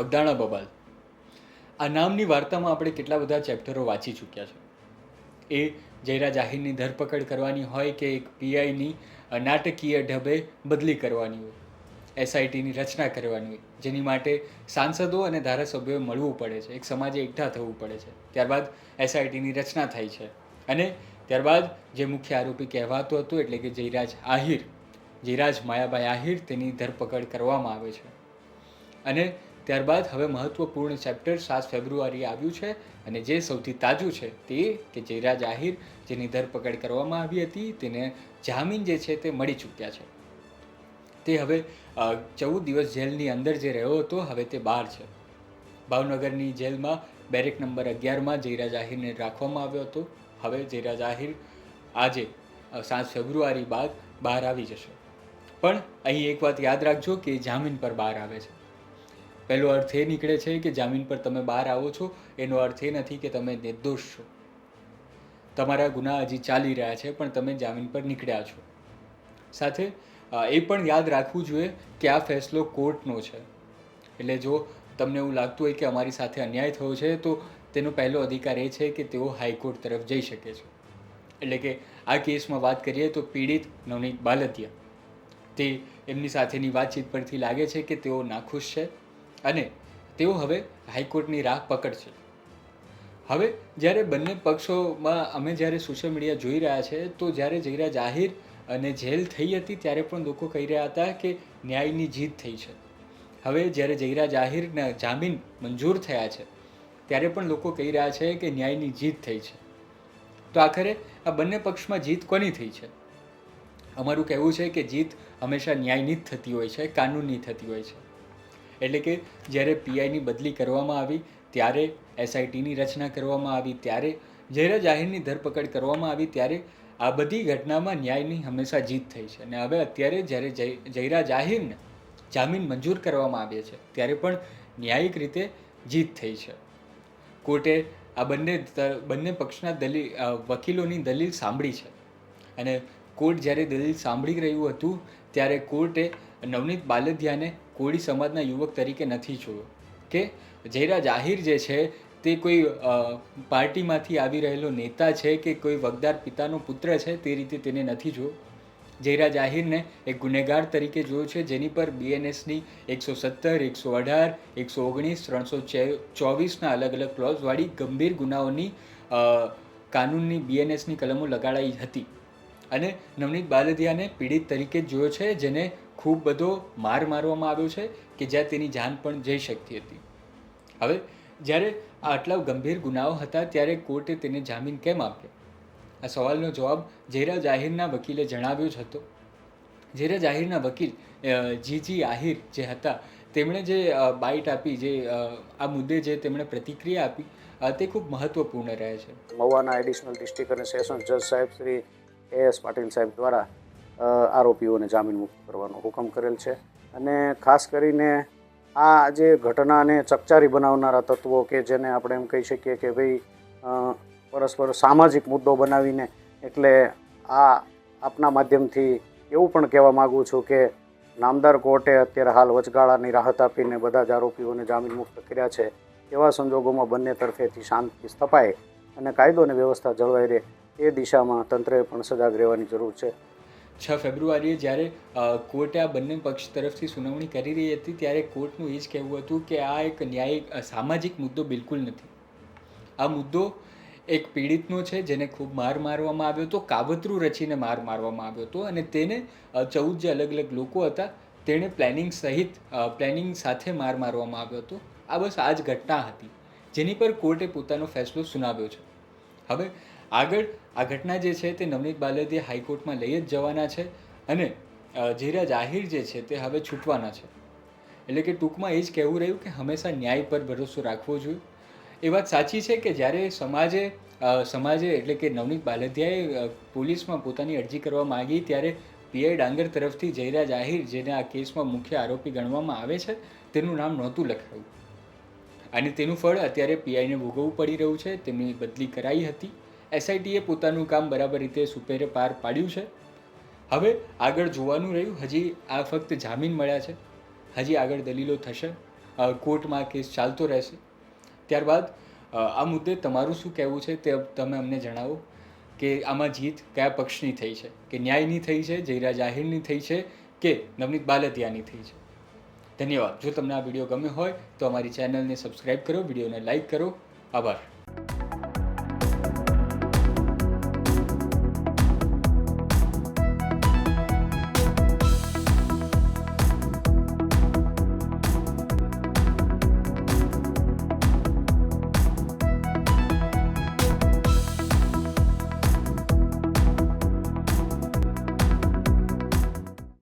બગદાણા બબાલ. આ નામની વાર્તામાં આપણે કેટલા બધા ચેપ્ટરો વાંચી ચૂક્યા છે. એ જયરા જાહીરની ધરપકડ કરવાની હોય કે એક પીઆઈની નાટકીય ઢબે બદલી કરવાની હોય, એસઆઈટીની રચના કરવાની હોય, જેની માટે સાંસદો અને ધારાસભ્યોએ મળવું પડે છે, એક સમાજે એકઠા થવું પડે છે. ત્યારબાદ એસઆઈટીની રચના થાય છે અને ત્યારબાદ જે મુખ્ય આરોપી કહેવાતો હતો એટલે કે જયરાજ આહિર, જયરાજ માયાભાઈ આહિર તેની ધરપકડ કરવામાં આવે છે. અને ત્યારબાદ હવે મહત્વપૂર્ણ ચેપ્ટર સાત ફેબ્રુઆરી આવ્યું છે અને જે સૌથી તાજું છે તે કે જયરાજ આહિર જેની ધરપકડ કરવામાં આવી હતી, તેને જામીન જે છે તે મળી ચૂક્યા છે. તે હવે ચૌદ દિવસ જેલની અંદર જે રહ્યો હતો, હવે તે બહાર છે. ભાવનગરની જેલમાં બેરેક નંબર અગિયારમાં જયરાજ આહિરને રાખવામાં આવ્યો હતો. હવે જયરાજ આહિર આજે સાત ફેબ્રુઆરી બાદ બહાર આવી જશે. પણ અહીં એક વાત યાદ રાખજો કે જામીન પર બહાર આવે છે. પહેલો અર્થ એ નીકળે છે કે જામીન પર તમે બહાર આવો છો, એનો અર્થ એ નથી કે તમે નિર્દોષ છો. તમારા ગુના હજી ચાલી રહ્યા છે, પણ તમે જામીન પર નીકળ્યા છો. સાથે એ પણ યાદ રાખવું જોઈએ કે આ ફેસલો કોર્ટનો છે. એટલે જો તમને એવું લાગતું હોય કે અમારી સાથે અન્યાય થયો છે, તો તેનો પહેલો અધિકાર એ છે કે તેઓ હાઈકોર્ટ તરફ જઈ શકે છે. એટલે કે આ કેસમાં વાત કરીએ તો પીડિત નવનીત બાલતિયા. તે એમની સાથેની વાતચીત પરથી લાગે છે કે તેઓ નાખુશ છે. અને તેઓ હવે હાઈકોર્ટની રાહ પકડશે. હવે જ્યારે બંને પક્ષોમાં અમે જ્યારે સોશિયલ મીડિયા જોઈ રહ્યા છે, તો જ્યારે જયરા જાહેર અને જેલ થઈ હતી, ત્યારે પણ લોકો કહી રહ્યા હતા કે ન્યાયની જીત થઈ છે. હવે જ્યારે જયરા જાહેરના જામીન મંજૂર થયા છે, ત્યારે પણ લોકો કહી રહ્યા છે કે ન્યાયની જીત થઈ છે. તો આખરે આ બંને પક્ષમાં જીત કોની થઈ છે? અમારું કહેવું છે કે જીત હંમેશા ન્યાયની જ થતી હોય છે, કાનૂનની થતી હોય છે. એટલે કે જ્યારે પીઆઈની બદલી કરવામાં આવી, ત્યારે એસઆઈટીની રચના કરવામાં આવી, ત્યારે જયરા જાહેરની ધરપકડ કરવામાં આવી, ત્યારે આ બધી ઘટનામાં ન્યાયની હંમેશા જીત થઈ છે. અને હવે અત્યારે જ્યારે જય, જયરા જાહેરને જામીન મંજૂર કરવામાં આવે છે, ત્યારે પણ ન્યાયિક રીતે જીત થઈ છે. કોર્ટે આ બંને બંને પક્ષના દલીલ વકીલોની દલીલ સાંભળી છે. અને કોર્ટ જ્યારે દલીલ સાંભળી રહ્યું હતું, ત્યારે કોર્ટે નવનીત બાલદિયાને કોળી સમાજના યુવક તરીકે નથી જોયો. કે જયરા જાહિર જે છે, તે કોઈ પાર્ટીમાંથી આવી રહેલો નેતા છે કે કોઈ વગદાર પિતાનો પુત્ર છે, તે રીતે તેને નથી જોયો. જયરા જાહિરને એક ગુનેગાર તરીકે જોયો છે, જેની પર બીએનએસની એકસો સત્તર, એકસો અઢાર, એકસો ઓગણીસ, ત્રણસો ચોવીસના અલગ અલગ ક્લોઝવાળી ગંભીર ગુનાઓની કાનૂનની બીએનએસની કલમો લગાડાઈ હતી. અને નવનીત બાલદિયાને પીડિત તરીકે જોયો છે, જેને ખૂબ બધો માર મારવામાં આવ્યો છે કે જ્યાં તેની જાન પણ જઈ શકતી હતી. હવે, જ્યારે આ આટલા ગંભીર ગુનાઓ હતા, ત્યારે કોર્ટે તેને જામીન કેમ આપ્યો? આ સવાલનો જવાબ ઝેરા જાહિરના વકીલે જણાવ્યો જ હતો. ઝેરા જાહિરના વકીલ જીજી આહિર જે હતા, તેમણે જે બાઇટ આપી, જે આ મુદ્દે જે તેમણે પ્રતિક્રિયા આપી તે ખૂબ મહત્વપૂર્ણ રહે છે. મવાના એડિશનલ ડિસ્ટ્રિક્ટ અને સેશન જજ સાહેબ શ્રી એસ પાટીલ સાહેબ દ્વારા આરોપીઓને જામીન મુક્ત કરવાનો હુકમ કરેલ છે. અને ખાસ કરીને આ જે ઘટનાને ચકચારી બનાવનારા તત્વો કે જેને આપણે એમ કહી શકીએ કે ભાઈ પરસ્પર સામાજિક મુદ્દો બનાવીને એટલે આ આપના માધ્યમથી એવું પણ કહેવા માગું છું કે નામદાર કોર્ટે અત્યારે હાલ વચગાળાની રાહત આપીને બધા જ આરોપીઓને જામીન મુક્ત કર્યા છે. એવા સંજોગોમાં બંને તરફેથી શાંતિ સ્થપાય અને કાયદો અને વ્યવસ્થા જળવાઈ રહે એ દિશામાં તંત્રએ પણ સજાગ રહેવાની જરૂર છે. છ ફેબ્રુઆરીએ જ્યારે કોર્ટે આ બંને પક્ષ તરફથી સુનાવણી કરી રહી હતી, ત્યારે કોર્ટનું એ જ કહેવું હતું કે આ એક ન્યાયિક સામાજિક મુદ્દો બિલકુલ નથી. આ મુદ્દો એક પીડિતનો છે, જેને ખૂબ માર મારવામાં આવ્યો હતો, કાવતરું રચીને માર મારવામાં આવ્યો હતો અને તેને ચૌદ જે અલગ અલગ લોકો હતા, તેણે પ્લેનિંગ સહિત પ્લેનિંગ સાથે માર મારવામાં આવ્યો હતો. આ બસ આ જ ઘટના હતી, જેની પર કોર્ટે પોતાનો ફેસલો સુનાવ્યો છે. હવે આગળ આ ઘટના જે છે તે નવનીત બાલદીએ હાઈકોર્ટમાં લઈ જ જવાના છે અને જીરા જાહિર જે છે તે હવે છૂટવાના છે. એટલે કે ટૂંકમાં એ જ કહેવું રહ્યું કે હંમેશા ન્યાય પર ભરોસો રાખવો જોઈએ. એ વાત સાચી છે કે જ્યારે સમાજે સમાજે એટલે કે નવનીત બાલદિયાએ પોલીસમાં પોતાની અરજી કરવા માંગી ત્યારે પીઆઈ ડાંગર તરફથી જયરા જાહિર, જેને આ કેસમાં મુખ્ય આરોપી ગણવામાં આવે છે, તેનું નામ નહોતું લખાયું. અને તેનું ફળ અત્યારે પીઆઈને ભોગવવું પડી રહ્યું છે, તેમની બદલી કરાઈ હતી. એસઆઈટીએ પોતાનું કામ બરાબર રીતે સુપેરે પાર પાડ્યું છે. હવે આગળ જોવાનું રહ્યું. હજી આ ફક્ત જામીન મળ્યા છે. હજી આગળ દલીલો થશે. કોર્ટમાં કેસ ચાલતો રહેશે. ત્યારબાદ આ મુદ્દે તમારું શું કહેવું છે તે તમે અમને જણાવો કે આમાં જીત કયા પક્ષની થઈ છે? કે ન્યાયની થઈ છે જયરા જાહેરની થઈ છે કે નવનીત બાલતિયાની થઈ છે? ધન્યવાદ. જો તમને આ વીડિયો ગમ્યો હોય તો અમારી ચેનલને સબસ્ક્રાઈબ કરો, વિડીયોને લાઈક કરો. આભાર.